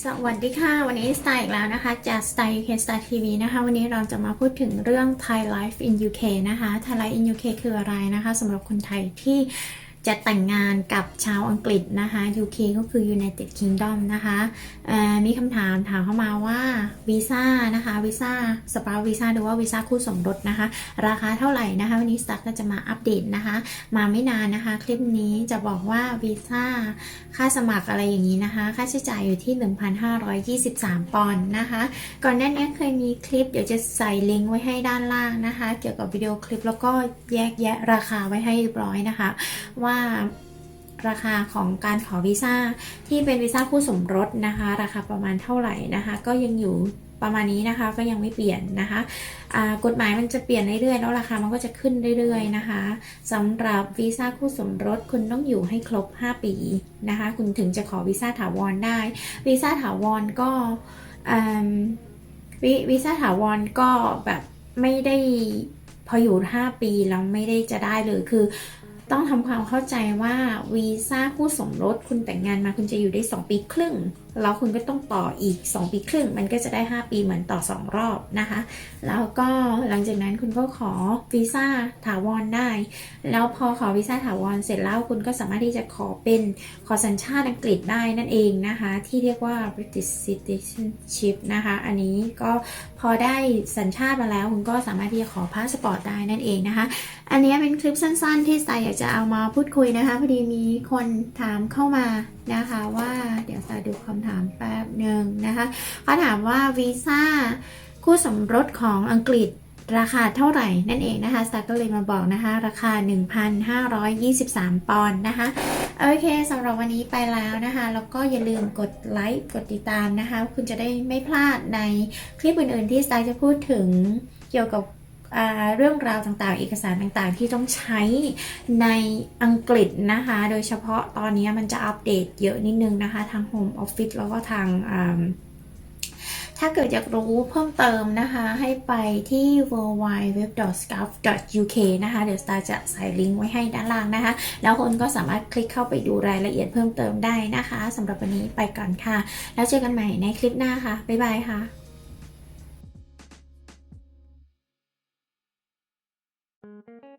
สวัสดีค่ะ วันนี้สไตล์อีกแล้วนะคะ จากสไตล์ UK Star TV นะคะ วันนี้เราจะมาพูดถึงเรื่อง Thai Life in UK นะคะ Thai Life in UK คืออะไรนะคะสำหรับคนไทยที่ จะแต่งงานกับชาวอังกฤษนะคะ UK ก็คือ United Kingdom นะคะมีคำถามถามเข้ามาว่าวีซ่านะคะวีซ่าสปาวีซ่าหรือว่าวีซ่าคู่สมรสนะคะ ราคาเท่าไหร่นะคะ วันนี้สตั๊กก็จะมาอัปเดตนะคะ มาไม่นานนะคะ คลิปนี้จะบอกว่าวีซ่าค่าสมัครอะไรอย่างนี้นะคะ ค่าใช้จ่ายอยู่ที่ 1,523 ปอนด์นะคะ ก่อนหน้านี้เคยมีคลิปเดี๋ยวจะใส่ลิงก์ไว้ให้ด้านล่างนะคะ เกี่ยวกับวิดีโอคลิปแล้วก็แยกแยะราคาไว้ให้เรียบร้อยนะคะว่าราคาของการขอวีซ่าที่เป็นวีซ่าคู่สมรสนะคะ ราคาประมาณเท่าไหร่นะคะ ก็ยังอยู่ประมาณนี้นะคะก็ยังไม่เปลี่ยนนะคะอ่ากฎหมายมันจะเปลี่ยนเรื่อยๆแล้วราคามันก็จะขึ้นเรื่อยๆนะคะสำหรับวีซ่าคู่สมรสคุณต้องอยู่ให้ครบ 5 ปีนะคะ คุณถึงจะขอวีซ่าถาวรได้วีซ่าถาวรก็ววีซ่าถาวรก็แบบไม่ได้พออยู่ 5 ปีแล้วไม่ได้จะได้เลยคือ ต้องทำความเข้าใจว่าวีซ่าคู่สมรสคุณแต่งงานมาคุณจะอยู่ได้ 2 ปีครึ่งแล้วคุณก็ต้องต่ออีก 2 ปีครึ่ง มันก็จะได้ 5 ปีเหมือนต่อ 2 รอบนะคะ แล้วก็หลังจากนั้นคุณก็ขอวีซ่าถาวรได้ แล้วพอขอวีซ่าถาวรเสร็จแล้วคุณก็สามารถที่จะขอเป็นขอสัญชาติอังกฤษได้นั่นเองนะคะ ที่เรียกว่า British citizenship นะคะ อันนี้ก็พอได้สัญชาติมาแล้ว คุณก็สามารถที่จะขอพาสปอร์ตได้นั่นเองนะคะ อันนี้เป็นคลิปสั้น ๆ ที่สไตล์อยากจะเอามาพูดคุยนะคะพอดีมีคนถามเข้ามานะคะว่าเดี๋ยวสไตล์ดูคำถามแป๊บหนึ่งนะคะเขาถามว่าวีซ่าคู่สมรสของอังกฤษราคาเท่าไหร่นั่นเองนะคะสไตล์ก็เลยมาบอกนะคะ ราคา 1,523 ปอนด์นะคะโอเคสำหรับวันนี้ไปแล้วนะคะ แล้วก็อย่าลืมกดไลค์กดติดตามนะคะ คุณจะได้ไม่พลาดในคลิปอื่นๆที่สไตล์จะพูดถึงเกี่ยวกับ เรื่องราวต่างๆ เอกสารต่างๆ ที่ต้องใช้ในอังกฤษนะคะ โดยเฉพาะตอนนี้มันจะอัปเดตเยอะนิดนึงนะคะ ทาง Home Office แล้วก็ทางถ้าเกิดอยากรู้เพิ่มเติมนะคะ ให้ไปที่ w w w s c u f u k นะคะ เดี๋ยวสตาร์จะใส่ลิงก์ไว้ให้ด้านล่างนะคะ แล้วคนก็สามารถคลิกเข้าไปดูรายละเอียดเพิ่มเติมได้นะคะสำหรับวันนี้ไปก่อนค่ะ แล้วเจอกันใหม่ในคลิปหน้าค่ะ บ๊ายบายค่ะ Thank you.